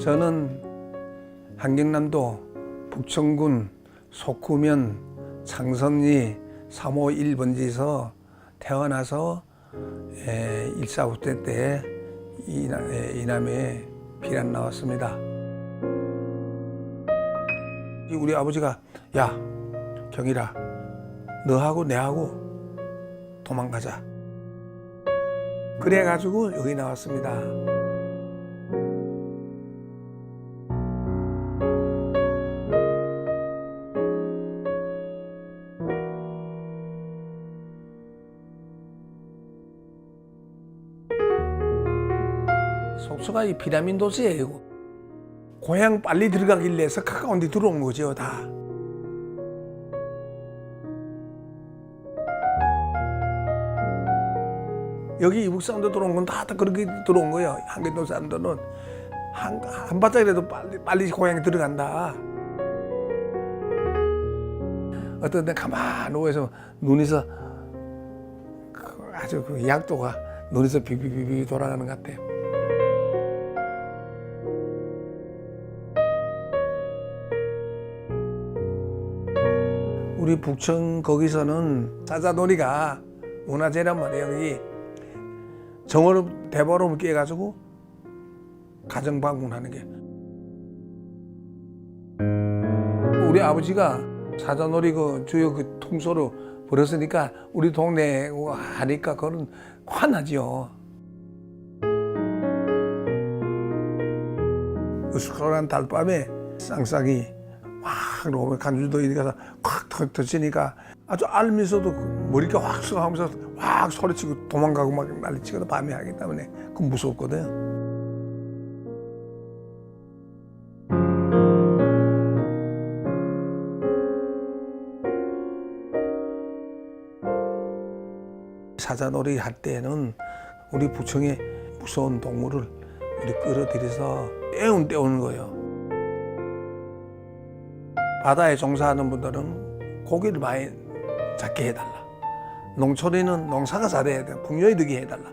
저는 한경남도 북천군 속구면 창성리 3호 1번지에서 태어나서 에, 일사후퇴 때 이남, 에, 이남에 피난 나왔습니다. 우리 아버지가 야 경일아 너하고 내하고 도망가자. 그래가지고 여기 나왔습니다. 속초가 이 피라민 도시예요. 고향 빨리 들어가길래 해서 가까운 데 들어온 거죠, 다. 여기 이북 사람들 들어온 건 다 그렇게 들어온 거예요. 한경도 사람들은 한, 한 발짝이라도 빨리, 빨리 고향에 들어간다. 어떤 데 가만 누워서 눈에서 그 아주 그 약도가 눈에서 비비비비 돌아가는 것 같아요. 우리 북청 거기서는 사자놀이가 문화재란 말이에요. 여기 정어를 대보름 깨가지고 가정 방문하는 게 우리 아버지가 사자놀이 그 주요 그 통소로 벌었으니까 우리 동네 하니까 그건 화나지요. 으스스한 달밤에 쌍쌍이 확 오면 간주도 이리 가서 확 터- 터치니까 아주 알면서도 그 머리가 확 썩하면서 확 소리치고 도망가고 막 난리치거든 밤에 하기 때문에 그 무섭거든. 사자놀이 할 때는 우리 부청에 무서운 동물을 우리 끌어들여서 떼운 떼우는 거예요. 바다에 종사하는 분들은 고기를 많이 잡게 해달라. 농촌에는 농사가 잘해야 돼. 풍요이 되게 해달라.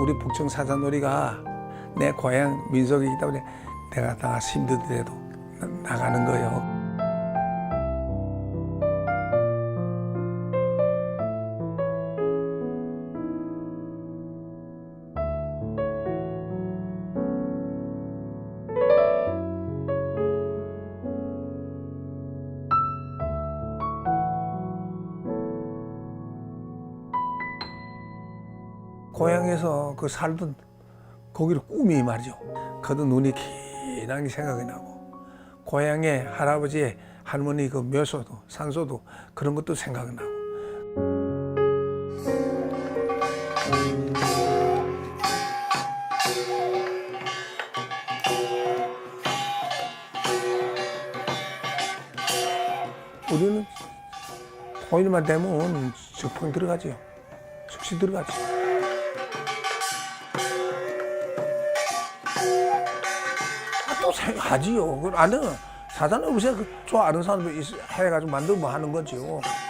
우리 북청 사자놀이가 내 고향 민속이기 때문에 내가 다 힘들더라도 나- 나가는 거예요. 고향에서 그 살던 거기를 꿈이 말이죠. 그도 눈이 기나게 생각이 나고 고향의 할아버지의 할머니 그 묘소도 산소도 그런 것도 생각이 나고 우리는 토요일만 되면 적풍 들어가죠. 숙시 들어가죠. 또 생각하지요. 그걸 아는 사단은 요새 그저 아는 사람이 해가지고 만들고 뭐 하는 거지요. 아